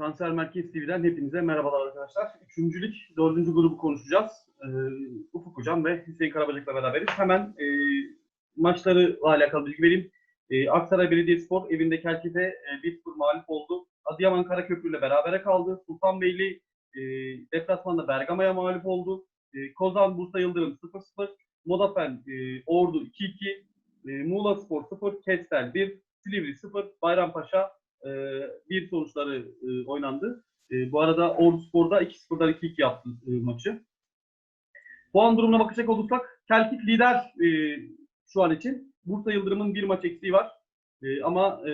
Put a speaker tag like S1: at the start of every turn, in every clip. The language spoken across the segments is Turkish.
S1: Transfer Merkez TV'den hepinize merhabalar arkadaşlar. Üçüncülük, dördüncü grubu konuşacağız. Ee, Ufuk Hocam ve Hüseyin Karabacak'la beraberiz. Hemen e, maçlarla alakalı bilgi vereyim. E, Aksaray Belediyespor evinde Kelkit'e e, 1-0 mağlup oldu. Adıyaman Karaköprü ile berabere kaldı. Sultanbeyli e, deplasmanda Bergama'ya mağlup oldu. E, Kozan Bursa Yıldırım 0-0. Modafen e, Ordu 2-2. E, Muğla Spor 0. Kestel 1. Silivri 0. Bayrampaşa e, bir sonuçları e, oynandı. E, bu arada Ordu Spor'da 2-0'dan 2-2 yaptı e, maçı. Puan durumuna bakacak olursak Kelkit lider e, şu an için. Bursa Yıldırım'ın bir maç eksiği var. E, ama e,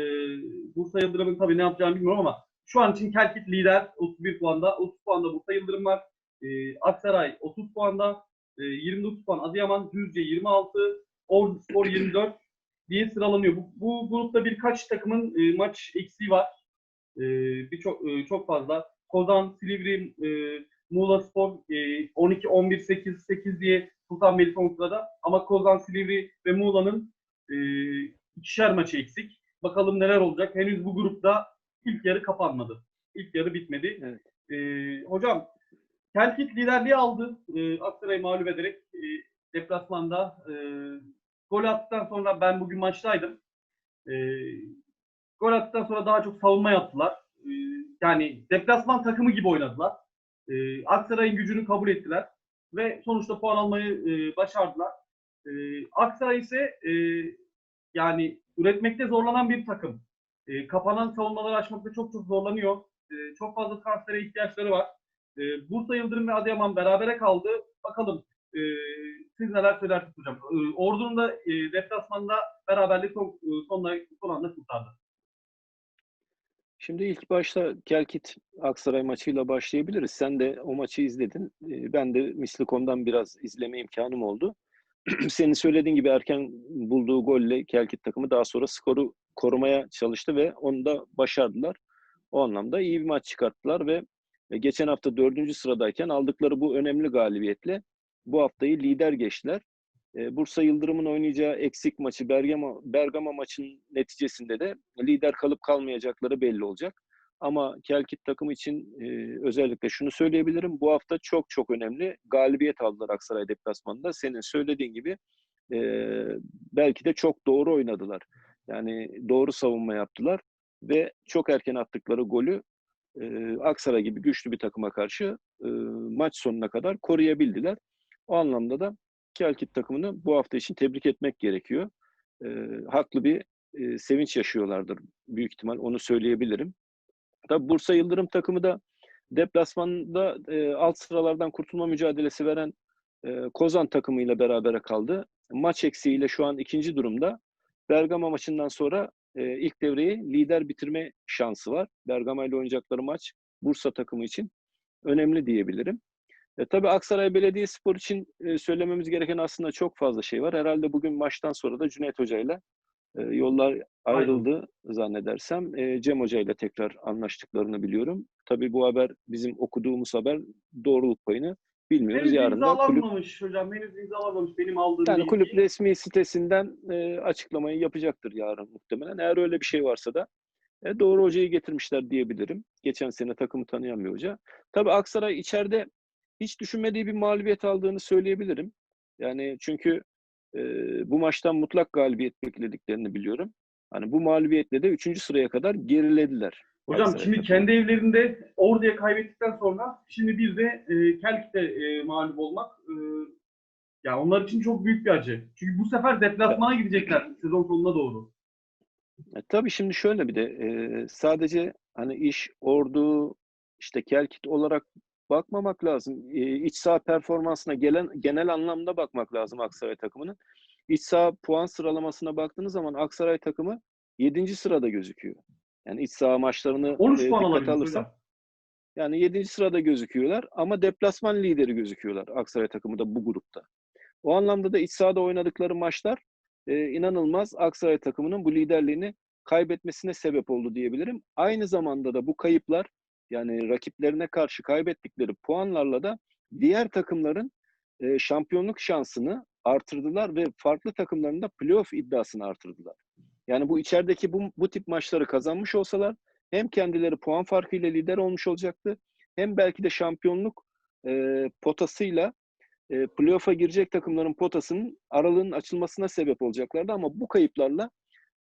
S1: Bursa Yıldırım'ın tabii ne yapacağını bilmiyorum ama şu an için Kelkit lider 31 puanda. 30 puanda Bursa Yıldırım var. E, Aksaray 30 puanda. E, 29 puan Adıyaman, Düzce 26, Ordu Spor 24 diye sıralanıyor. Bu, bu grupta birkaç takımın e, maç eksiği var. E, Birçok e, çok fazla. Kozan, Silivri, e, Muğla Spor e, 12, 11, 8, 8 diye Sultanbeyli son sırada. Ama Kozan, Silivri ve Muğla'nın e, ikişer maçı eksik. Bakalım neler olacak. Henüz bu grupta ilk yarı kapanmadı. İlk yarı bitmedi.
S2: Evet.
S1: E, hocam Kelkit liderliği aldı. E, Aksaray'ı mağlup ederek e, deplasmanda e, gol attıktan sonra ben bugün maçtaydım. E, gol attıktan sonra daha çok savunma yaptılar. E, yani deplasman takımı gibi oynadılar. E, Aksaray'ın gücünü kabul ettiler ve sonuçta puan almayı e, başardılar. E, Aksaray ise e, yani üretmekte zorlanan bir takım. E, kapanan savunmaları açmakta çok çok zorlanıyor. E, çok fazla transfere ihtiyaçları var. E, Bursa Yıldırım ve Adıyaman berabere kaldı. Bakalım e, siz neler söylersiniz hocam? E, Ordu'nun da e, deplasmanda beraberlik son, e, sonla, son anda kurtardı.
S2: Şimdi ilk başta Kelkit Aksaray maçıyla başlayabiliriz. Sen de o maçı izledin. Ee, Ben de Mislikom'dan biraz izleme imkanım oldu. Senin söylediğin gibi erken bulduğu golle Kelkit takımı daha sonra skoru korumaya çalıştı ve onu da başardılar. O anlamda iyi bir maç çıkarttılar ve geçen hafta dördüncü sıradayken aldıkları bu önemli galibiyetle bu haftayı lider geçtiler. E, Bursa Yıldırım'ın oynayacağı eksik maçı Bergama, Bergama maçının neticesinde de lider kalıp kalmayacakları belli olacak. Ama Kelkit takımı için e, özellikle şunu söyleyebilirim. Bu hafta çok çok önemli galibiyet aldılar Aksaray deplasmanında. Senin söylediğin gibi e, belki de çok doğru oynadılar. Yani doğru savunma yaptılar ve çok erken attıkları golü e, Aksaray gibi güçlü bir takıma karşı e, maç sonuna kadar koruyabildiler. O anlamda da Kelkit takımını bu hafta için tebrik etmek gerekiyor. E, haklı bir e, sevinç yaşıyorlardır büyük ihtimal onu söyleyebilirim. Tabi Bursa Yıldırım takımı da deplasmanda e, alt sıralardan kurtulma mücadelesi veren e, Kozan takımıyla berabere kaldı. Maç eksiğiyle şu an ikinci durumda. Bergama maçından sonra e, ilk devreyi lider bitirme şansı var. Bergama ile oynayacakları maç Bursa takımı için önemli diyebilirim. E, tabii Aksaray Belediyespor için e, söylememiz gereken aslında çok fazla şey var. Herhalde bugün maçtan sonra da Cüneyt Hoca ile yollar ayrıldı zannedersem. E, Cem Hoca ile tekrar anlaştıklarını biliyorum. Tabii bu haber bizim okuduğumuz haber doğruluk payını bilmiyoruz.
S1: Henüz
S2: Yarın da kulüp
S1: hocam. Henüz imzalanmamış benim aldığım
S2: yani
S1: bilgi.
S2: kulüp resmi sitesinden e, açıklamayı yapacaktır yarın muhtemelen. Eğer öyle bir şey varsa da e, doğru hocayı getirmişler diyebilirim. Geçen sene takımı tanıyan bir hoca. Tabii Aksaray içeride hiç düşünmediği bir mağlubiyet aldığını söyleyebilirim. Yani çünkü e, bu maçtan mutlak galibiyet beklediklerini biliyorum. Hani bu mağlubiyetle de 3. sıraya kadar gerilediler.
S1: Hocam şimdi kendi evlerinde Ordu'ya kaybettikten sonra şimdi bir de e, Kelkit'e e, mağlup olmak e, ya onlar için çok büyük bir acı. Çünkü bu sefer deplasmana gidecekler sezon sonuna doğru.
S2: E, tabii şimdi şöyle bir de e, sadece hani iş ordu işte Kelkit olarak bakmamak lazım. E, iç saha performansına gelen genel anlamda bakmak lazım Aksaray takımının. İç saha puan sıralamasına baktığınız zaman Aksaray takımı 7. sırada gözüküyor. Yani iç saha maçlarını
S1: 13
S2: e, dikkate alırsak yani 7. sırada gözüküyorlar ama deplasman lideri gözüküyorlar Aksaray takımı da bu grupta. O anlamda da iç sahada oynadıkları maçlar e, inanılmaz Aksaray takımının bu liderliğini kaybetmesine sebep oldu diyebilirim. Aynı zamanda da bu kayıplar yani rakiplerine karşı kaybettikleri puanlarla da diğer takımların e, şampiyonluk şansını artırdılar ve farklı takımların da playoff iddiasını artırdılar. Yani bu içerideki bu, bu tip maçları kazanmış olsalar hem kendileri puan farkıyla lider olmuş olacaktı hem belki de şampiyonluk e, potasıyla e, playoff'a girecek takımların potasının aralığının açılmasına sebep olacaklardı ama bu kayıplarla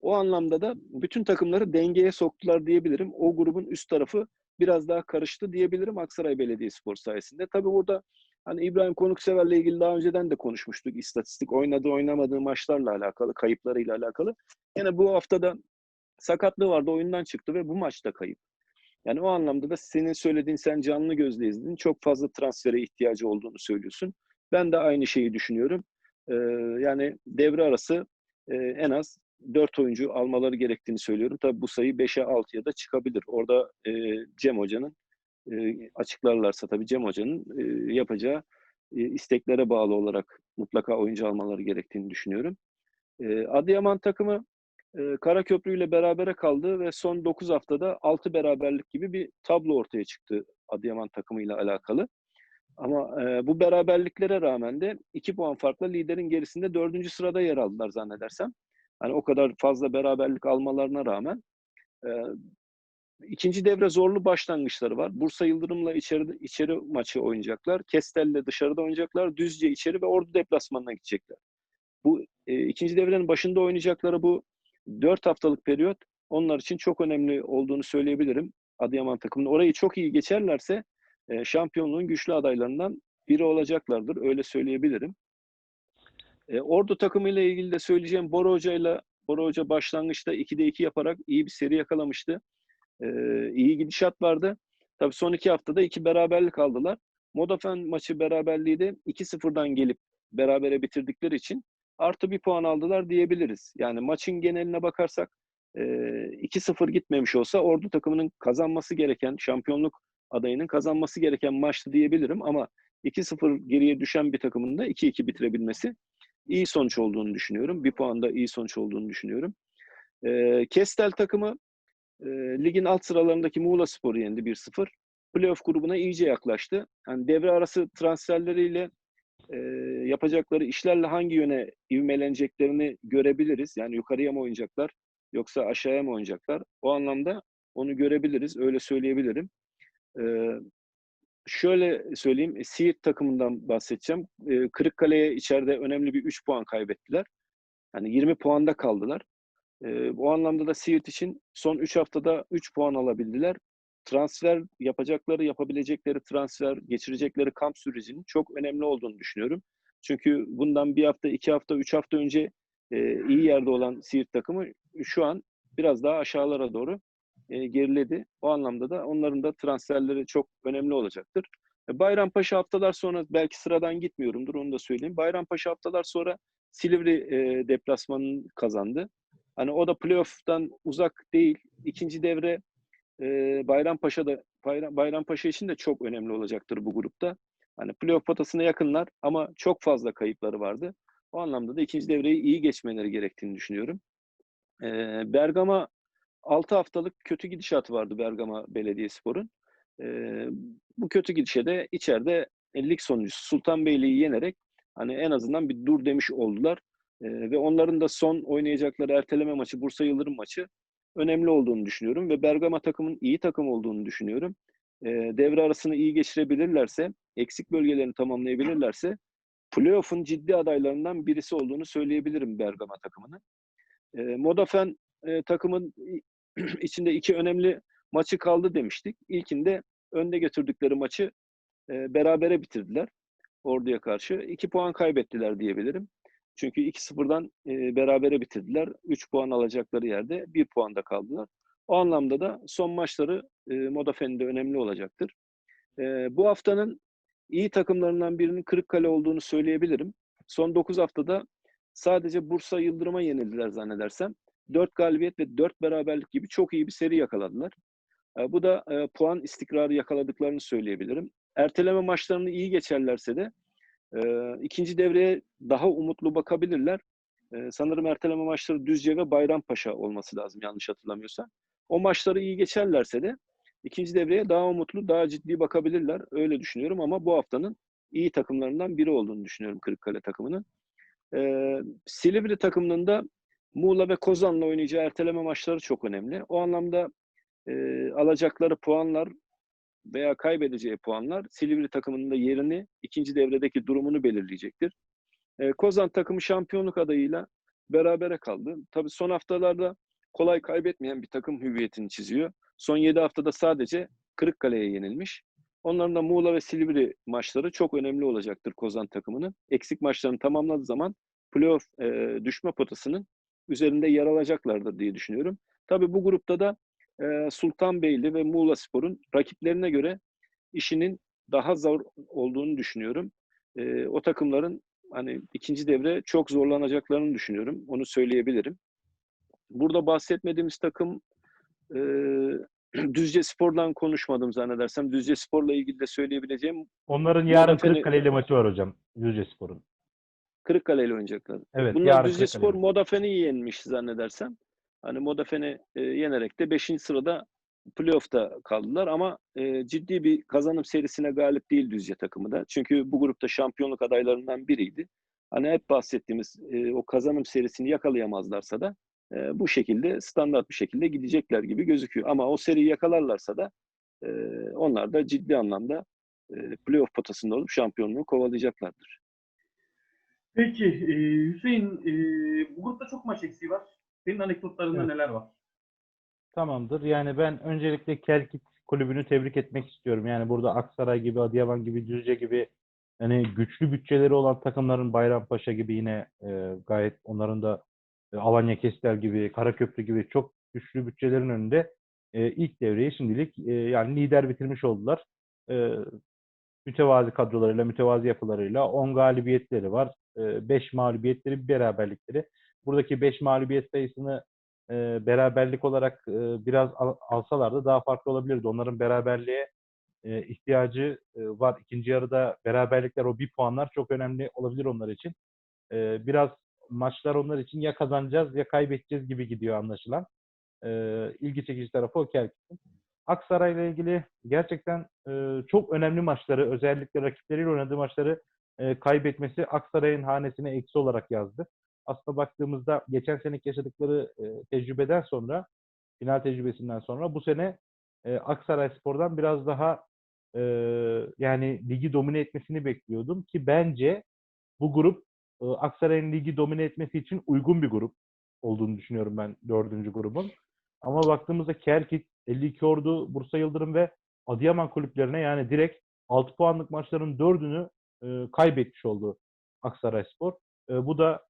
S2: o anlamda da bütün takımları dengeye soktular diyebilirim. O grubun üst tarafı biraz daha karıştı diyebilirim Aksaray Belediyespor sayesinde. Tabii burada hani İbrahim Konuksever'le ilgili daha önceden de konuşmuştuk. İstatistik oynadığı oynamadığı maçlarla alakalı, kayıplarıyla alakalı. Yine bu haftada sakatlığı vardı, oyundan çıktı ve bu maçta kayıp. Yani o anlamda da senin söylediğin, sen canlı gözle izledin. Çok fazla transfere ihtiyacı olduğunu söylüyorsun. Ben de aynı şeyi düşünüyorum. Ee, yani devre arası e, en az 4 oyuncu almaları gerektiğini söylüyorum. Tabii bu sayı 5'e 6'ya da çıkabilir. Orada e, Cem Hoca'nın e, açıklarlarsa tabii Cem Hoca'nın e, yapacağı e, isteklere bağlı olarak mutlaka oyuncu almaları gerektiğini düşünüyorum. E, Adıyaman takımı e, Karaköprü ile berabere kaldı ve son 9 haftada 6 beraberlik gibi bir tablo ortaya çıktı Adıyaman takımıyla alakalı. Ama e, bu beraberliklere rağmen de 2 puan farkla liderin gerisinde 4. sırada yer aldılar zannedersem. Hani o kadar fazla beraberlik almalarına rağmen e, ikinci devre zorlu başlangıçları var. Bursa Yıldırım'la içeri, içeri maçı oynayacaklar. Kestel'le dışarıda oynayacaklar. Düzce içeri ve Ordu deplasmanına gidecekler. Bu e, ikinci devrenin başında oynayacakları bu 4 haftalık periyot onlar için çok önemli olduğunu söyleyebilirim. Adıyaman takımının orayı çok iyi geçerlerse şampiyonluğun güçlü adaylarından biri olacaklardır. Öyle söyleyebilirim. E, Ordu takımıyla ilgili de söyleyeceğim Bora Hoca ile Bora Hoca başlangıçta 2'de 2 yaparak iyi bir seri yakalamıştı. E, iyi gidişat vardı. Tabii son iki haftada iki beraberlik aldılar. Modafen maçı beraberliği de 2-0'dan gelip berabere bitirdikleri için artı bir puan aldılar diyebiliriz. Yani maçın geneline bakarsak e, 2-0 gitmemiş olsa Ordu takımının kazanması gereken, şampiyonluk adayının kazanması gereken maçtı diyebilirim ama 2-0 geriye düşen bir takımın da 2-2 bitirebilmesi iyi sonuç olduğunu düşünüyorum. Bir puan da iyi sonuç olduğunu düşünüyorum. E, Kestel takımı e, ligin alt sıralarındaki Muğla Spor'u yendi 1-0. Playoff grubuna iyice yaklaştı. Yani devre arası transferleriyle e, yapacakları işlerle hangi yöne ivmeleneceklerini görebiliriz. Yani yukarıya mı oynayacaklar yoksa aşağıya mı oynayacaklar? O anlamda onu görebiliriz. Öyle söyleyebilirim. E, şöyle söyleyeyim. Siirt takımından bahsedeceğim. E, Kırıkkale'ye içeride önemli bir 3 puan kaybettiler. Yani 20 puanda kaldılar. E, o anlamda da Siirt için son 3 haftada 3 puan alabildiler. Transfer yapacakları, yapabilecekleri transfer, geçirecekleri kamp sürecinin çok önemli olduğunu düşünüyorum. Çünkü bundan bir hafta, iki hafta, üç hafta önce e, iyi yerde olan Siirt takımı şu an biraz daha aşağılara doğru e, geriledi. O anlamda da onların da transferleri çok önemli olacaktır. E, Bayrampaşa haftalar sonra belki sıradan gitmiyorumdur onu da söyleyeyim. Bayrampaşa haftalar sonra Silivri e, deplasmanını kazandı. Hani o da playoff'tan uzak değil. İkinci devre e, Bayrampaşa da Bayram, Bayrampaşa için de çok önemli olacaktır bu grupta. Hani playoff potasına yakınlar ama çok fazla kayıpları vardı. O anlamda da ikinci devreyi iyi geçmeleri gerektiğini düşünüyorum. E, Bergama 6 haftalık kötü gidişat vardı Bergama Belediyespor'un. E, bu kötü gidişe de içeride lig sonuncusu Sultanbeyli'yi yenerek hani en azından bir dur demiş oldular. E, ve onların da son oynayacakları erteleme maçı Bursa Yıldırım maçı önemli olduğunu düşünüyorum ve Bergama takımın iyi takım olduğunu düşünüyorum. E, devre arasını iyi geçirebilirlerse, eksik bölgelerini tamamlayabilirlerse playoff'un ciddi adaylarından birisi olduğunu söyleyebilirim Bergama takımının. E, Modafen e, takımın içinde iki önemli maçı kaldı demiştik. İlkinde önde götürdükleri maçı e, berabere bitirdiler Ordu'ya karşı. iki puan kaybettiler diyebilirim. Çünkü 2-0'dan e, berabere bitirdiler. 3 puan alacakları yerde 1 puanda kaldılar. O anlamda da son maçları e, Modafen'de önemli olacaktır. E, bu haftanın iyi takımlarından birinin Kırıkkale olduğunu söyleyebilirim. Son 9 haftada sadece Bursa Yıldırım'a yenildiler zannedersem. 4 galibiyet ve 4 beraberlik gibi çok iyi bir seri yakaladılar. E, bu da e, puan istikrarı yakaladıklarını söyleyebilirim. Erteleme maçlarını iyi geçerlerse de e, ikinci devreye daha umutlu bakabilirler. E, sanırım erteleme maçları Düzce ve Bayrampaşa olması lazım yanlış hatırlamıyorsam. O maçları iyi geçerlerse de ikinci devreye daha umutlu, daha ciddi bakabilirler. Öyle düşünüyorum ama bu haftanın iyi takımlarından biri olduğunu düşünüyorum Kırıkkale takımının. E, Silivri takımının da Muğla ve Kozan'la oynayacağı erteleme maçları çok önemli. O anlamda e, alacakları puanlar veya kaybedeceği puanlar Silivri takımının da yerini, ikinci devredeki durumunu belirleyecektir. E, Kozan takımı şampiyonluk adayıyla berabere kaldı. Tabii son haftalarda kolay kaybetmeyen bir takım hüviyetini çiziyor. Son 7 haftada sadece Kırıkkale'ye yenilmiş. Onların da Muğla ve Silivri maçları çok önemli olacaktır Kozan takımının. Eksik maçlarını tamamladığı zaman playoff e, düşme potasının üzerinde yer alacaklardır diye düşünüyorum. Tabii bu grupta da e, Sultanbeyli ve Muğla Spor'un rakiplerine göre işinin daha zor olduğunu düşünüyorum. E, o takımların hani ikinci devre çok zorlanacaklarını düşünüyorum. Onu söyleyebilirim. Burada bahsetmediğimiz takım e, Düzce Spor'dan konuşmadım zannedersem. Düzce Spor'la ilgili de söyleyebileceğim
S3: Onların yarın Kırıkkale ile maçı var hocam. Düzce Spor'un.
S2: Kırıkkale ile oynayacaklar.
S3: Evet,
S2: Bunlar
S3: yarın
S2: Düzce
S3: Kırıkkale.
S2: Spor Modafen'i yenmiş zannedersem. Hani Modafen'i e, yenerek de 5. sırada playoff'ta kaldılar ama e, ciddi bir kazanım serisine galip değil Düzce takımı da. Çünkü bu grupta şampiyonluk adaylarından biriydi. Hani hep bahsettiğimiz e, o kazanım serisini yakalayamazlarsa da e, bu şekilde standart bir şekilde gidecekler gibi gözüküyor. Ama o seriyi yakalarlarsa da e, onlar da ciddi anlamda e, playoff potasında olup şampiyonluğu kovalayacaklardır.
S1: Peki e, Hüseyin e, bu grupta çok maç eksiği var. Senin anekdotlarında
S3: Evet.
S1: neler var?
S3: Tamamdır. Yani ben öncelikle Kelkit kulübünü tebrik etmek istiyorum. Yani burada Aksaray gibi, Adıyaman gibi, Düzce gibi hani güçlü bütçeleri olan takımların Bayrampaşa gibi yine e, gayet onların da e, Alanya Kestel gibi, Karaköprü gibi çok güçlü bütçelerin önünde e, ilk devreyi şimdilik e, yani lider bitirmiş oldular. E, mütevazi kadrolarıyla, mütevazi yapılarıyla 10 galibiyetleri var. 5 mağlubiyetleri, bir beraberlikleri. Buradaki 5 mağlubiyet sayısını e, beraberlik olarak e, biraz al, alsalardı daha farklı olabilirdi. Onların beraberliğe e, ihtiyacı var. İkinci yarıda beraberlikler, o bir puanlar çok önemli olabilir onlar için. Biraz maçlar onlar için ya kazanacağız ya kaybedeceğiz gibi gidiyor anlaşılan. İlgi çekici tarafı o Kerkit'in. Aksaray'la ilgili gerçekten e, çok önemli maçları, özellikle rakipleriyle oynadığı maçları e, kaybetmesi Aksaray'ın hanesine eksi olarak yazdı. Aslında baktığımızda geçen seneki yaşadıkları e, tecrübeden sonra, final tecrübesinden sonra bu sene e, Aksaray Spor'dan biraz daha e, yani ligi domine etmesini bekliyordum ki bence bu grup e, Aksaray'ın ligi domine etmesi için uygun bir grup olduğunu düşünüyorum ben dördüncü grubun. Ama baktığımızda Kerkit, 52 Ordu, Bursa Yıldırım ve Adıyaman kulüplerine yani direkt 6 puanlık maçların dördünü e, kaybetmiş oldu Aksaray Spor. E, bu da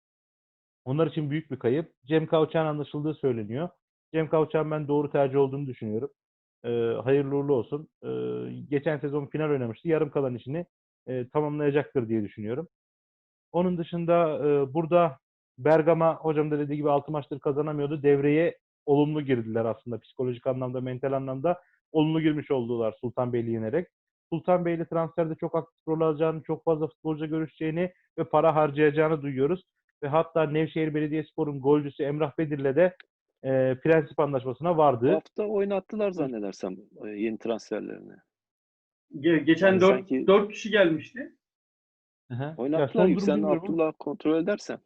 S3: onlar için büyük bir kayıp. Cem Kavçak'ın anlaşıldığı söyleniyor. Cem Kavçak'ın ben doğru tercih olduğunu düşünüyorum. E, hayırlı uğurlu olsun. E, geçen sezon final oynamıştı. Yarım kalan işini e, tamamlayacaktır diye düşünüyorum. Onun dışında e, burada Bergama hocam da dediği gibi 6 maçtır kazanamıyordu. Devreye olumlu girdiler aslında psikolojik anlamda, mental anlamda olumlu girmiş oldular Sultanbeyli yenerek. Sultanbeyli transferde çok aktif rol alacağını, çok fazla futbolcu görüşeceğini ve para harcayacağını duyuyoruz. Ve hatta Nevşehir Belediyespor'un golcüsü Emrah Bedir'le de e, prensip anlaşmasına
S2: Bu
S3: vardı.
S2: hafta oynattılar zannedersem e, yeni transferlerini.
S1: Ge- geçen
S2: Yani
S1: 4
S2: sanki-
S1: 4 kişi gelmişti.
S3: Hı hı. Ya
S2: Oynattılar.
S3: son
S2: Yüksel
S3: durum bilmiyorum.
S2: Abdullah kontrol edersen.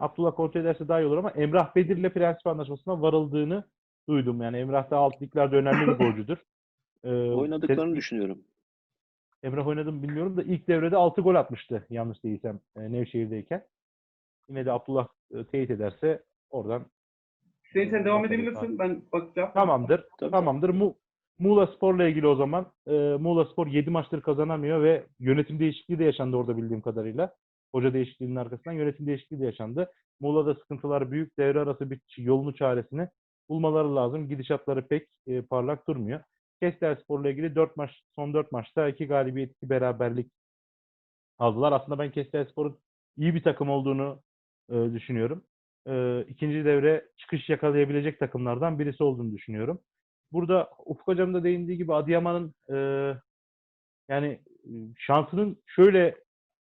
S3: Abdullah kontrol ederse daha iyi olur ama Emrah Bedir'le prensip anlaşmasına varıldığını duydum. Yani Emrah da alt liglerde önemli bir golcüdür. Ee,
S2: Oynadıklarını
S3: ses-
S2: düşünüyorum.
S3: Emrah oynadı mı bilmiyorum da ilk devrede 6 gol atmıştı yanlış değilsem e, Nevşehir'deyken. Yine de Abdullah e, teyit ederse oradan
S1: Hüseyin sen devam
S3: Bakalım.
S1: edebilirsin. Ben bakacağım.
S3: tamamdır.
S2: Tabii.
S3: Tamamdır. Mu Muğla Spor'la ilgili o zaman. E, Muğla Spor 7 maçtır kazanamıyor ve yönetim değişikliği de yaşandı orada bildiğim kadarıyla. Hoca değişikliğinin arkasından yönetim değişikliği de yaşandı. Muğla'da sıkıntılar büyük. Devre arası bir yolunu çaresini bulmaları lazım. Gidişatları pek e, parlak durmuyor. Kestel Spor'la ilgili 4 maç, son 4 maçta 2 galibiyet, 2 beraberlik aldılar. Aslında ben Kestel Spor'un iyi bir takım olduğunu e, düşünüyorum. E, ikinci devre çıkış yakalayabilecek takımlardan birisi olduğunu düşünüyorum. Burada Ufuk Hocam da değindiği gibi Adıyaman'ın e, yani e, şansının şöyle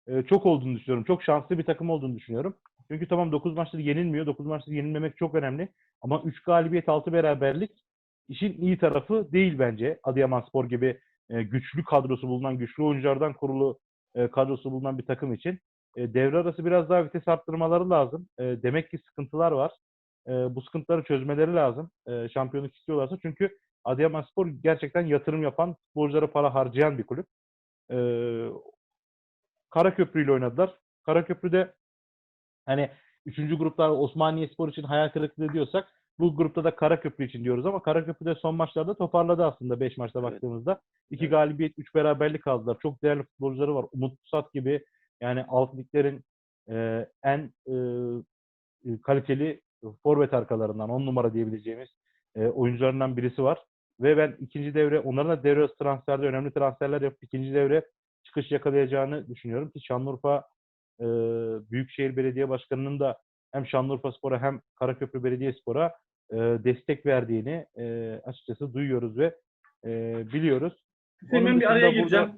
S3: e, çok olduğunu düşünüyorum. Çok şanslı bir takım olduğunu düşünüyorum. Çünkü tamam 9 maçtır yenilmiyor. 9 maçtır yenilmemek çok önemli. Ama 3 galibiyet 6 beraberlik işin iyi tarafı değil bence. Adıyaman Spor gibi e, güçlü kadrosu bulunan, güçlü oyunculardan kurulu e, kadrosu bulunan bir takım için. Devre arası biraz daha vites arttırmaları lazım. Demek ki sıkıntılar var. Bu sıkıntıları çözmeleri lazım. E, şampiyonluk istiyorlarsa. Çünkü Adıyaman Spor gerçekten yatırım yapan, futbolculara para harcayan bir kulüp. Karaköprü ile oynadılar. Karaköprü'de hani 3. grupta Osmaniye Spor için hayal kırıklığı diyorsak bu grupta da Karaköprü için diyoruz ama Karaköprü de son maçlarda toparladı aslında 5 maçta
S2: Evet.
S3: baktığımızda. 2
S2: Evet.
S3: galibiyet, 3 beraberlik aldılar. Çok değerli futbolcuları var. Umut Sat gibi yani alt liglerin e, en e, e, kaliteli forvet arkalarından 10 numara diyebileceğimiz e, oyuncularından birisi var. Ve ben ikinci devre, onların da devre transferde önemli transferler yapıp ikinci devre çıkış yakalayacağını düşünüyorum ki Şanlıurfa e, Büyükşehir Belediye Başkanı'nın da hem Şanlıurfa Spor'a hem Karaköprü Belediyespor'a e, destek verdiğini e, açıkçası duyuyoruz ve e, biliyoruz.
S1: Ben bir araya
S3: burada-
S1: gireceğim.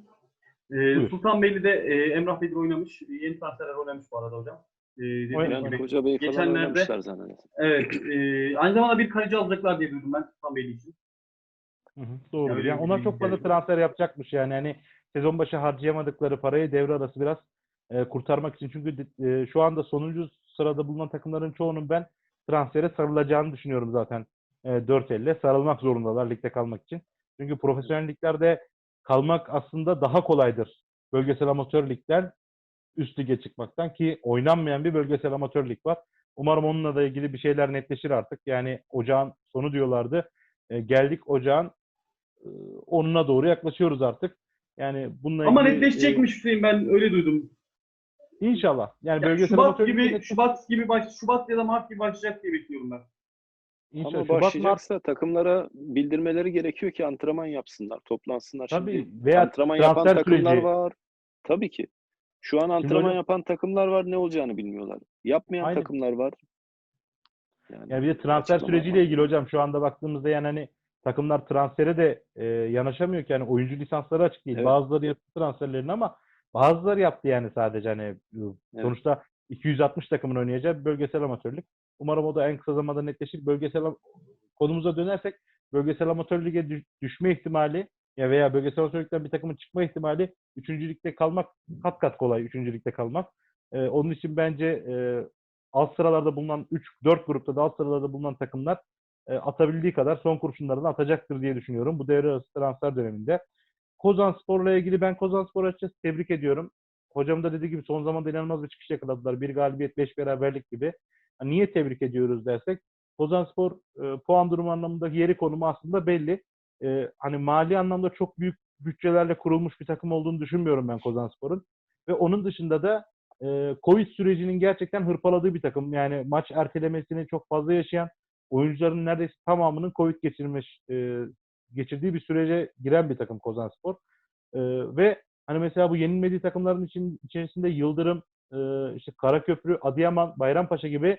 S1: Ee. Sultanbeyli'de e, Emrah Bedir oynamış. Yeni transferler oynamış bu arada hocam.
S2: Bülent
S1: gibi.
S2: Hoca Bey falan
S1: geçenlerde-
S2: oynamışlar zannedersem.
S1: Evet. E, aynı zamanda bir kaleci alacaklar diye duydum ben Sultanbeyli için.
S3: Hı hı, doğru. Yani
S1: bir
S3: onlar çok fazla transfer yapacakmış yani. Hani sezon başı harcayamadıkları parayı devre arası biraz e, kurtarmak için. Çünkü e, şu anda sonuncu sırada bulunan takımların çoğunun ben transfere sarılacağını düşünüyorum zaten. E, 4 elle sarılmak zorundalar ligde kalmak için. Çünkü profesyonel liglerde kalmak aslında daha kolaydır. Bölgesel amatör ligden üst lige çıkmaktan ki oynanmayan bir bölgesel amatör lig var. Umarım onunla da ilgili bir şeyler netleşir artık. Yani ocağın sonu diyorlardı. E, geldik ocağın e, onuna doğru yaklaşıyoruz artık. Yani bununla
S1: Ama
S3: ilgili,
S1: netleşecekmiş Hüseyin ben öyle duydum.
S3: e, inşallah. Yani
S1: Ya
S3: bölgesel
S1: Şubat gibi
S3: liginde-
S1: Şubat gibi baş Şubat ya da Mart gibi başlayacak diye bekliyorum ben.
S3: inşallah.
S2: Ama
S3: Şubat, Mart
S2: başlayacaksa takımlara bildirmeleri gerekiyor ki antrenman yapsınlar, toplansınlar.
S3: tabii
S2: Şimdi
S3: veya
S2: antrenman yapan takımlar
S3: süreci.
S2: var. Tabii ki. Şu an antrenman
S3: hocam-
S2: yapan takımlar var ne olacağını bilmiyorlar. Yapmayan
S3: Aynen.
S2: takımlar var.
S3: Yani bir de transfer süreciyle
S2: var.
S3: ilgili hocam şu anda baktığımızda yani hani takımlar transfere de e, yanaşamıyor ki yani oyuncu lisansları açık değil.
S2: Evet.
S3: Bazıları yaptı transferlerini ama bazıları yaptı yani sadece hani e, sonuçta 260 takımın oynayacağı bölgesel amatörlük. Umarım o da en kısa zamanda netleşir. Bölgesel konumuza dönersek bölgesel amatör lige düş- düşme ihtimali ya veya bölgesel amatörlükten bir takımın çıkma ihtimali 3. ligde kalmak kat kat kolay 3. ligde kalmak. Ee, onun için bence e, alt sıralarda bulunan 3 4 grupta da alt sıralarda bulunan takımlar e, atabildiği kadar son kurşunlarını atacaktır diye düşünüyorum bu devre arası transfer döneminde. Kozan Spor'la ilgili ben Kozan Spor'u açıkçası tebrik ediyorum. Hocam da dediği gibi son zamanda inanılmaz bir çıkış yakaladılar. Bir galibiyet, beş beraberlik gibi. Niye tebrik ediyoruz dersek Kozan Spor e, puan durumu anlamındaki yeri konumu aslında belli. E, hani mali anlamda çok büyük bütçelerle kurulmuş bir takım olduğunu düşünmüyorum ben Kozan Spor'un. Ve onun dışında da e, Covid sürecinin gerçekten hırpaladığı bir takım. Yani maç ertelemesini çok fazla yaşayan, oyuncuların neredeyse tamamının Covid geçirmiş, e, geçirdiği bir sürece giren bir takım Kozan Spor. E, ve hani mesela bu yenilmediği takımların için, içerisinde Yıldırım, e, işte Karaköprü, Adıyaman, Bayrampaşa gibi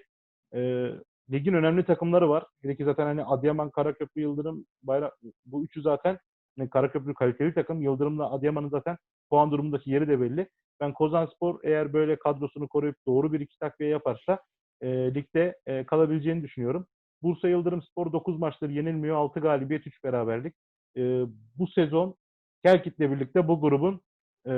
S3: e, ligin önemli takımları var. Ki zaten hani Adıyaman, Karaköprü, Yıldırım, Bayram bu üçü zaten hani Karaköprü kaliteli takım. Yıldırım'la Adıyaman'ın zaten puan durumundaki yeri de belli. Ben Kozanspor eğer böyle kadrosunu koruyup doğru bir iki takviye yaparsa e, ligde e, kalabileceğini düşünüyorum. Bursa Yıldırım Spor 9 maçtır yenilmiyor. 6 galibiyet, 3 beraberlik. E, bu sezon Kelkit'le birlikte bu grubun e,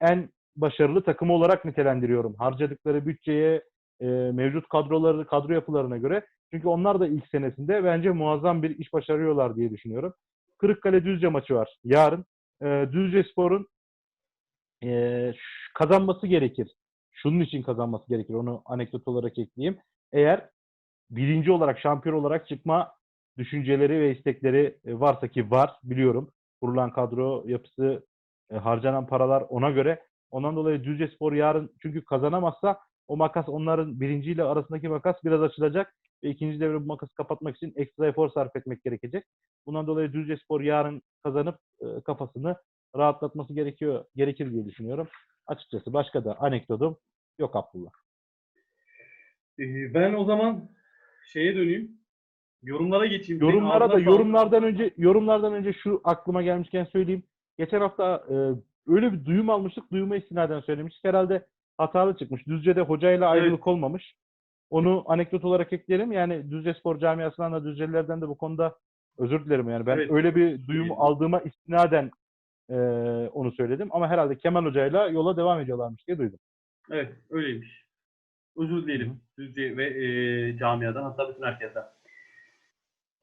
S3: en başarılı takımı olarak nitelendiriyorum. Harcadıkları bütçeye, e, mevcut kadroları, kadro yapılarına göre. Çünkü onlar da ilk senesinde bence muazzam bir iş başarıyorlar diye düşünüyorum. Kırıkkale Düzce maçı var yarın. E, Düzce Spor'un e, kazanması gerekir. Şunun için kazanması gerekir. Onu anekdot olarak ekleyeyim. Eğer birinci olarak, şampiyon olarak çıkma düşünceleri ve istekleri e, varsa ki var biliyorum. Kurulan kadro yapısı, e, harcanan paralar ona göre. Ondan dolayı Düzce Spor yarın çünkü kazanamazsa o makas onların birinciyle arasındaki makas biraz açılacak ve ikinci devre bu makası kapatmak için ekstra efor sarf etmek gerekecek. Bundan dolayı Düzce Spor yarın kazanıp e, kafasını rahatlatması gerekiyor gerekir diye düşünüyorum. Açıkçası başka da anekdotum yok Abdullah.
S1: Ee, ben o zaman şeye döneyim. Yorumlara geçeyim.
S3: Yorumlara da yorumlardan önce yorumlardan önce şu aklıma gelmişken söyleyeyim. Geçen hafta e, öyle bir duyum almıştık. Duyuma istinaden söylemiştik. Herhalde hatalı çıkmış. Düzce'de hocayla ayrılık olmamış. Onu anekdot olarak ekleyelim. Yani Düzce Spor Camiası'ndan da Düzcelilerden de bu konuda özür dilerim. Yani ben
S1: Evet.
S3: öyle bir duyumu
S1: Evet.
S3: aldığıma istinaden e, onu söyledim. Ama herhalde Kemal Hoca'yla yola devam ediyorlarmış diye duydum.
S1: Evet, öyleymiş. Özür dilerim Düzce ve e, camiadan hatta bütün herkesten.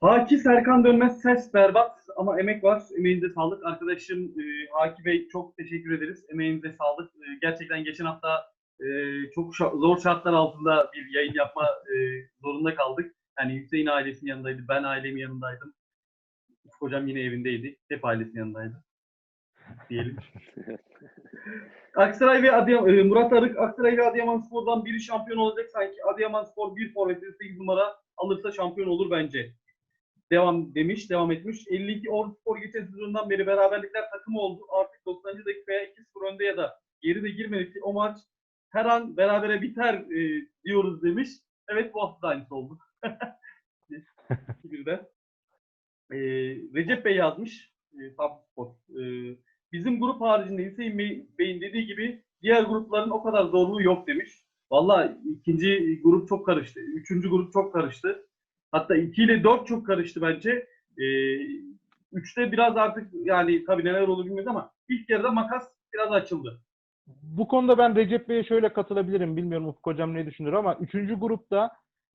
S1: Haki Serkan Dönmez ses berbat ama emek var. Emeğinize sağlık. Arkadaşım e, Haki Bey çok teşekkür ederiz. Emeğinize sağlık. E, gerçekten geçen hafta e, çok şa- zor şartlar altında bir yayın yapma e, zorunda kaldık. Yani Hüseyin ailesinin yanındaydı. Ben ailemin yanındaydım. Ufuk hocam yine evindeydi. Hep ailesinin yanındaydı. Diyelim. Aksaray ve Adıyaman, e, Murat Arık, Aksaray ve Adıyaman Spor'dan biri şampiyon olacak sanki. Adıyaman Spor bir forveti 8 numara alırsa şampiyon olur bence. Devam demiş, devam etmiş. 52 Ordu Spor geçen sezondan beri beraberlikler takımı oldu. Artık 90. dakikaya 2-0 önde ya da geri de girmedik. O maç her an berabere biter e, diyoruz demiş. Evet bu hafta aynısı oldu. bir de. E, Recep Bey yazmış. E, Samsun Spor. E, bizim grup haricinde Hüseyin Bey- Bey'in dediği gibi diğer grupların o kadar zorluğu yok demiş. Valla ikinci grup çok karıştı. Üçüncü grup çok karıştı. Hatta 2 ile 4 çok karıştı bence. Ee, üçte biraz artık yani tabii neler olur bilmiyoruz ama ilk yarıda makas biraz açıldı.
S3: Bu konuda ben Recep Bey'e şöyle katılabilirim. Bilmiyorum Ufuk Hocam ne düşünür ama üçüncü grupta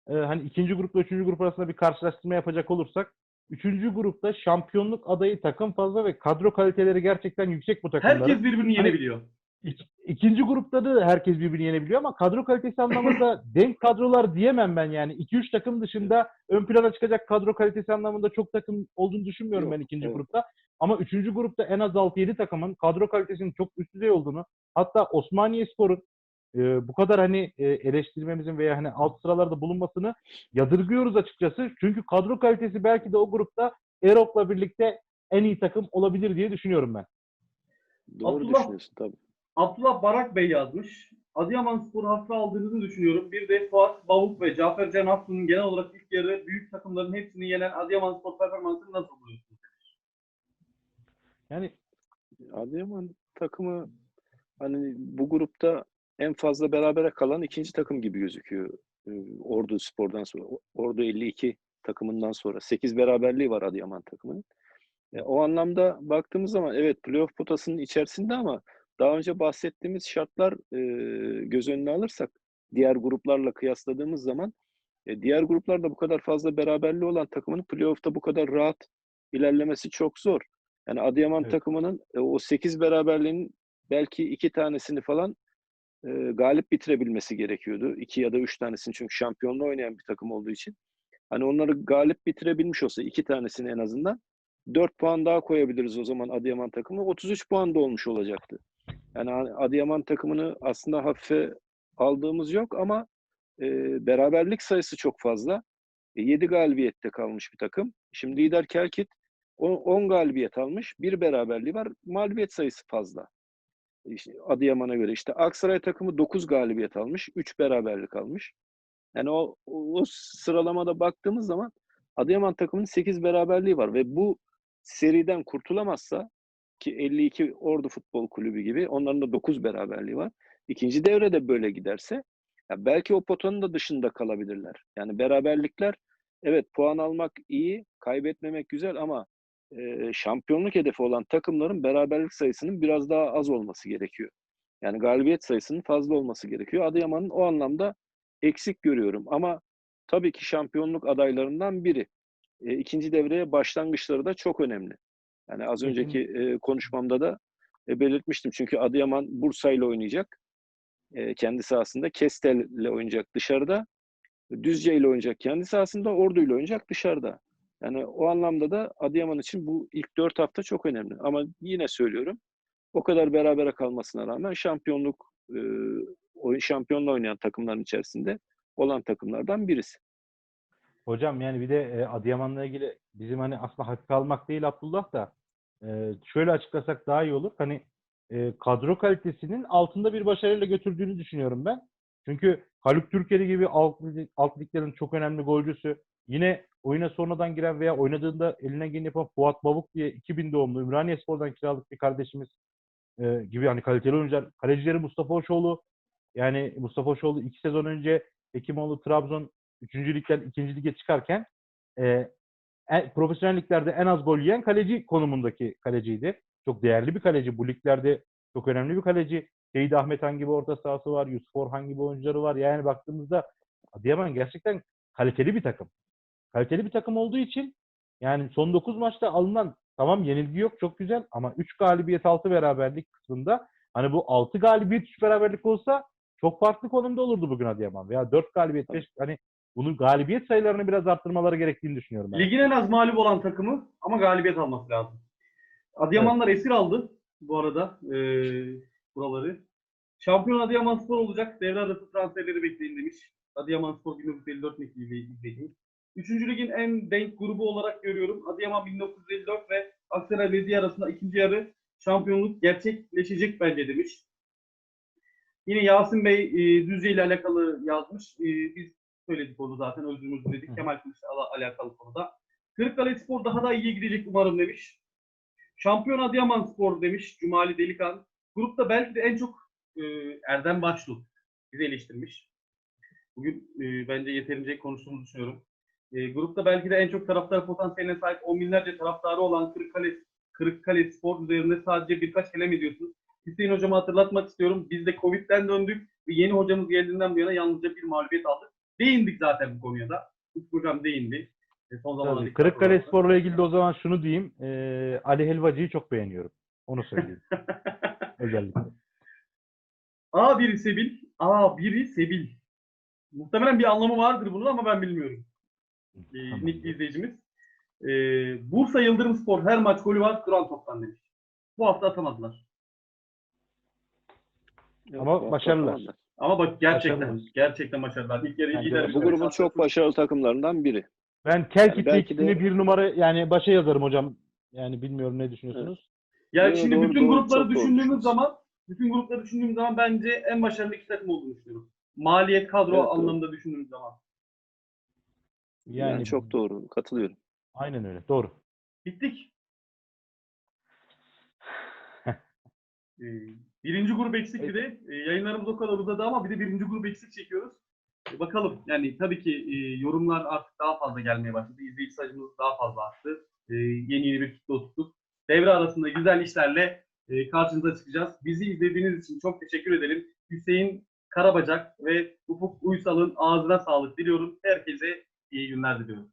S3: e, hani ikinci grupla üçüncü grup arasında bir karşılaştırma yapacak olursak üçüncü grupta şampiyonluk adayı takım fazla ve kadro kaliteleri gerçekten yüksek bu takımların.
S1: Herkes birbirini yenebiliyor.
S3: İk- İkinci grupta da herkes birbirini yenebiliyor ama kadro kalitesi anlamında denk kadrolar diyemem ben yani. 2-3 takım dışında ön plana çıkacak kadro kalitesi anlamında çok takım olduğunu düşünmüyorum
S2: Yok,
S3: ben ikinci
S2: evet.
S3: grupta. Ama üçüncü grupta en az 6-7 takımın kadro kalitesinin çok üst düzey olduğunu hatta Osmaniye Spor'un e, bu kadar hani e, eleştirmemizin veya hani alt sıralarda bulunmasını yadırgıyoruz açıkçası. Çünkü kadro kalitesi belki de o grupta Erok'la birlikte en iyi takım olabilir diye düşünüyorum ben.
S2: Doğru
S1: Abdullah-
S2: düşünüyorsun tabii.
S1: Abdullah Barak Bey yazmış. Adıyaman Spor hafta aldığınızı düşünüyorum. Bir de Fuat Bavuk ve Cafer Can Aksu'nun genel olarak ilk yarı büyük takımların hepsini yenen Adıyaman Spor performansını nasıl buluyorsunuz?
S3: Yani
S2: Adıyaman takımı hani bu grupta en fazla berabere kalan ikinci takım gibi gözüküyor. Ee, Ordu Spor'dan sonra. Ordu 52 takımından sonra. 8 beraberliği var Adıyaman takımının. E, o anlamda baktığımız zaman evet playoff potasının içerisinde ama daha önce bahsettiğimiz şartlar e, göz önüne alırsak diğer gruplarla kıyasladığımız zaman e, diğer gruplarda bu kadar fazla beraberliği olan takımın playoff'ta bu kadar rahat ilerlemesi çok zor. Yani Adıyaman
S3: Evet.
S2: takımının e, o 8 beraberliğin belki iki tanesini falan e, galip bitirebilmesi gerekiyordu. İki ya da üç tanesini çünkü şampiyonluğu oynayan bir takım olduğu için. Hani onları galip bitirebilmiş olsa iki tanesini en azından 4 puan daha koyabiliriz o zaman Adıyaman takımı. 33 puan da olmuş olacaktı. Yani Adıyaman takımını aslında hafife aldığımız yok ama e, beraberlik sayısı çok fazla. 7 galibiyette kalmış bir takım. Şimdi lider Kelkit 10 galibiyet almış. Bir beraberliği var. Mağlubiyet sayısı fazla. İşte Adıyaman'a göre. işte Aksaray takımı 9 galibiyet almış. 3 beraberlik almış. Yani o, o, sıralamada baktığımız zaman Adıyaman takımının 8 beraberliği var ve bu seriden kurtulamazsa ki 52 Ordu Futbol Kulübü gibi onların da 9 beraberliği var. İkinci devrede böyle giderse ya belki o potanın da dışında kalabilirler. Yani beraberlikler evet puan almak iyi, kaybetmemek güzel ama e, şampiyonluk hedefi olan takımların beraberlik sayısının biraz daha az olması gerekiyor. Yani galibiyet sayısının fazla olması gerekiyor. Adıyaman'ın o anlamda eksik görüyorum ama tabii ki şampiyonluk adaylarından biri. E, ikinci devreye başlangıçları da çok önemli. Yani az önceki e, konuşmamda da e, belirtmiştim. Çünkü Adıyaman Bursa ile oynayacak. E, kendi sahasında. Kestel ile oynayacak dışarıda. Düzce ile oynayacak kendi sahasında. Ordu ile oynayacak dışarıda. Yani o anlamda da Adıyaman için bu ilk dört hafta çok önemli. Ama yine söylüyorum. O kadar berabere kalmasına rağmen şampiyonluk e, şampiyonla oynayan takımların içerisinde olan takımlardan birisi.
S3: Hocam yani bir de e, Adıyaman'la ilgili bizim hani aslında hafife almak değil Abdullah da e, şöyle açıklasak daha iyi olur. Hani e, kadro kalitesinin altında bir başarıyla götürdüğünü düşünüyorum ben. Çünkü Haluk Türkeli gibi alt, alt liglerin çok önemli golcüsü. Yine oyuna sonradan giren veya oynadığında eline geleni yapan Fuat Bavuk diye 2000 doğumlu Ümraniye Spor'dan kiralık bir kardeşimiz e, gibi hani kaliteli oyuncular. Kalecileri Mustafa Hoşoğlu. Yani Mustafa Hoşoğlu iki sezon önce Hekimoğlu Trabzon 3. ligden 2. lige çıkarken e, en- profesyonel liglerde en az gol yiyen kaleci konumundaki kaleciydi. Çok değerli bir kaleci. Bu liglerde çok önemli bir kaleci. Seyit Ahmet Han gibi orta sahası var. Yusuf Orhan gibi oyuncuları var. Yani baktığımızda Adıyaman gerçekten kaliteli bir takım. Kaliteli bir takım olduğu için Yani son 9 maçta alınan tamam yenilgi yok çok güzel ama 3 galibiyet 6 beraberlik kısmında hani bu 6 galibiyet 3 beraberlik olsa çok farklı konumda olurdu bugün Adıyaman. Veya 4 galibiyet 5 hani bunun galibiyet sayılarını biraz arttırmaları gerektiğini düşünüyorum ben.
S1: Ligin en az mağlup olan takımı ama galibiyet alması lazım. Adıyamanlar esir aldı bu arada eee, buraları. Şampiyon Adıyaman Spor olacak. Devre arası transferleri bekleyin demiş. Adıyaman Spor 1954 nekliyle izlediğimiz. Üçüncü ligin en denk grubu olarak görüyorum. Adıyaman 1954 ve Aksaray Belediye arasında ikinci yarı şampiyonluk gerçekleşecek bence demiş. Yine Yasin Bey e, Düzce ile alakalı yazmış. E, biz söyledik onu zaten özümüzü dedik. Kemal Kılıç'la ala- alakalı konuda. Kırıkkale Spor daha da iyiye gidecek umarım demiş. Şampiyon Adıyaman Spor demiş Cumali Delikan. Grupta belki de en çok e, Erdem Başlu bizi eleştirmiş. Bugün e, bence yeterince konuştuğumuzu düşünüyorum. E, grupta belki de en çok taraftar potansiyeline sahip on binlerce taraftarı olan Kırıkkale, Kırıkkale Spor üzerinde sadece birkaç kelam ediyorsunuz. Hüseyin hocama hatırlatmak istiyorum. Biz de Covid'den döndük ve yeni hocamız geldiğinden bu yana yalnızca bir mağlubiyet aldık. Değindik zaten bu konuya da. Ufuk hocam değindi. E, son zamanlarda.
S3: Kırıkkale Spor'la ilgili de o zaman şunu diyeyim. Ee, Ali Helvacı'yı çok beğeniyorum. Onu söyleyeyim. Özellikle.
S1: A biri Sebil, A biri Sebil. Muhtemelen bir anlamı vardır bunun ama ben bilmiyorum. Ee,
S3: Tamam.
S1: Nick izleyicimiz. Ee, Bursa Yıldırım Spor her maç golü var duran toptan demiş. Bu hafta atamadılar.
S3: Ama başarılılar.
S1: Ama bak gerçekten
S3: Başarılı.
S1: gerçekten başarılar. İlk yarı gider.
S2: Bu grubun çok başarılı takımlarından biri.
S3: Ben Kelkit'le
S2: Yani
S3: ikisini
S2: de-
S3: bir numara yani başa yazarım hocam. Yani bilmiyorum ne düşünüyorsunuz?
S1: Yani
S2: Yo,
S1: şimdi
S2: doğru,
S1: bütün
S2: doğru,
S1: grupları
S2: doğru
S1: düşündüğümüz
S2: düşünüyorsun.
S1: zaman bütün grupları düşündüğümüz zaman bence en başarılı iki takım olduğunu düşünüyorum. Maliyet kadro
S2: Evet, doğru.
S1: anlamında düşündüğümüz zaman.
S2: Yani,
S3: Yani
S2: çok doğru. Katılıyorum.
S3: Aynen öyle. Doğru.
S1: Bittik. Ee, birinci grup eksik bir de. Ee, yayınlarımız o kadar uzadı ama bir de birinci grup eksik çekiyoruz. Ee, bakalım. Yani tabii ki e, yorumlar artık daha fazla gelmeye başladı. İzleyici sayımız daha fazla arttı. Ee, yeni yeni bir kitle oturttuk. Devre arasında güzel işlerle e, karşınıza çıkacağız. Bizi izlediğiniz için çok teşekkür ederim. Hüseyin Karabacak ve Ufuk Uysal'ın ağzına sağlık diliyorum. Herkese iyi günler diliyorum.